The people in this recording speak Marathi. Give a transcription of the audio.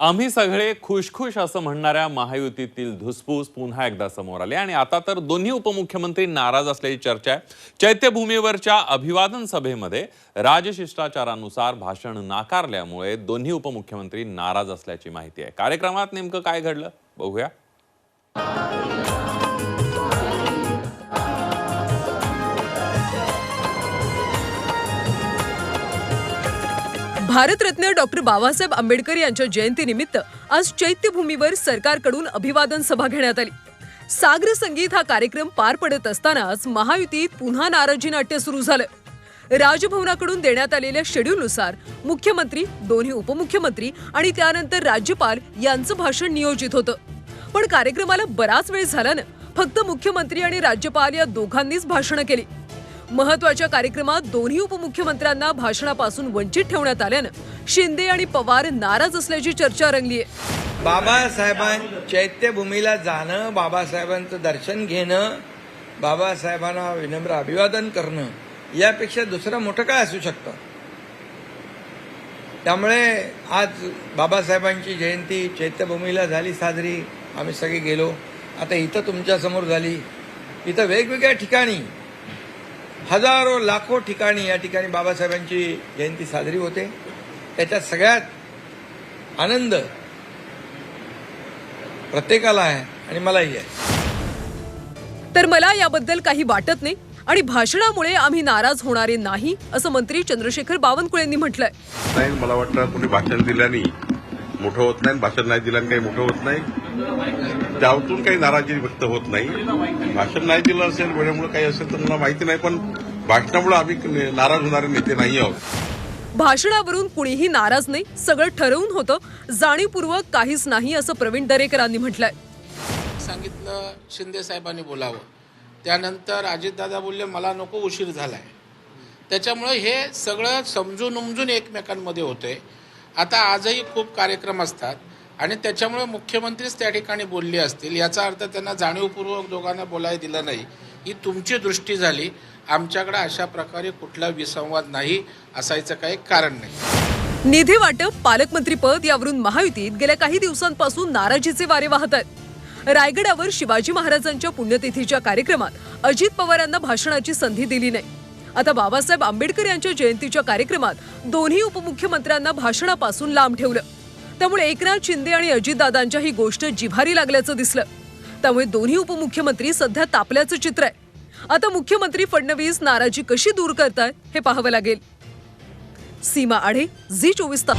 आम्ही सगळे खुशखुश असं म्हणणाऱ्या महायुतीतील धुसफूस पुन्हा एकदा समोर आले. आणि आता तर दोन्ही उपमुख्यमंत्री नाराज असल्याची चर्चा आहे. चैत्यभूमीवरच्या अभिवादन सभेमध्ये राजशिष्टाचारानुसार भाषण नाकारल्यामुळे दोन्ही उपमुख्यमंत्री नाराज असल्याची माहिती आहे. कार्यक्रमात नेमकं काय घडलं? बघूया. भारतरत्न डॉक्टर बाबासाहेब आंबेडकर यांच्या जयंतीनिमित्त आज चैत्यभूमीवर सरकारकडून अभिवादन सभा घेण्यात आली. सागर संगीत हा कार्यक्रम पार पडत असतानाच महायुतीत पुन्हा नाराजी नाट्य सुरू झालं. राजभवनाकडून देण्यात आलेल्या शेड्यूलनुसार मुख्यमंत्री दोन्ही उपमुख्यमंत्री आणि त्यानंतर राज्यपाल यांचं भाषण नियोजित होतं. पण कार्यक्रमाला बराच वेळ झाल्यानं फक्त मुख्यमंत्री आणि राज्यपाल या दोघांनीच भाषणं केली. महत्त्वाच्या कार्यक्रमात दोन्ही उपमुख्यमंत्र्यांना भाषणापासून वंचित ठेवण्यात आल्यानं शिंदे आणि पवार नाराज असल्याची चर्चा रंगली आहे. बाबासाहेबां चैत्यभूमीला जाणं बाबासाहेबांचं दर्शन घेणं बाबासाहेबांना विनम्र अभिवादन करणं यापेक्षा दुसरं मोठं काय असू शकतं? त्यामुळे आज बाबासाहेबांची जयंती चैत्यभूमीला झाली साजरी आम्ही सगळे गेलो. आता इथं तुमच्यासमोर झाली. इथं वेगवेगळ्या ठिकाणी हजारो लाखो ठिकाणी या ठिकाणी बाबासाहेबांची जयंती साजरी होते. त्याच्यात सगळ्यात आनंद प्रत्येकाला आहे आणि मलाही आहे. तर मला याबद्दल काही वाटत नाही आणि भाषणामुळे आम्ही नाराज होणारे नाही असं मंत्री चंद्रशेखर बावनकुळेंनी म्हटलंय. नाही मला वाटतं कोणी भाषण दिल्याने मोठं होत नाही भाषण नाही दिल्याने काही मोठं होत नाही. त्यातून काही नाराजी व्यक्त होत नाही. भाषण नाही दिलं असेल वेळेमुळे काही असेल तर मला माहिती नाही पण भाषणामुळे आम्ही नाराज होणारे नेते नाही आहोत. भाषणावरून कुणीही नाराज नाही सगळं ठरवून होतं. जाणीवपूर्वक काहीच नाही असं प्रवीण दरेकरांनी म्हटलंय. सांगितलं शिंदे साहेबांनी बोलावं. त्यानंतर अजितदादा बोलले मला नको उशीर झालाय. त्याच्यामुळे हे सगळं समजून उमजून एकमेकांमध्ये होतंय. आता आजही खूप कार्यक्रम असतात. आणि त्याच्यामुळे मुख्यमंत्रीच त्या ठिकाणी बोलले असतील. याचा अर्थ त्यांना जाणीवपूर्वक दोघांना बोलायला दिलं नाही. ही तुमची दृष्टी झाली. आमच्याकडे अशा प्रकारे कुठला विसंवाद नाही असायचं काही कारण नाही. निधी वाटप पालकमंत्रीपद यावरून महायुतीत गेल्या काही दिवसांपासून नाराजीचे वारे वाहत आहेत. रायगडावर शिवाजी महाराजांच्या पुण्यतिथीच्या कार्यक्रमात अजित पवारांना भाषणाची संधी दिली नाही. आता बाबासाहेब आंबेडकर यांच्या जयंतीच्या कार्यक्रमात दोन्ही उपमुख्यमंत्र्यांना भाषणापासून लांब ठेवलं. त्यामुळे एकनाथ शिंदे आणि अजितदादांच्या ही गोष्ट जिव्हारी लागल्याचं दिसलं. त्यामुळे दोन्ही उपमुख्यमंत्री सध्या तापल्याचं चित्र आहे. आता मुख्यमंत्री फडणवीस नाराजी कशी दूर करतायत हे पाहावं लागेल. सीमा आढे झी चोवीस तास.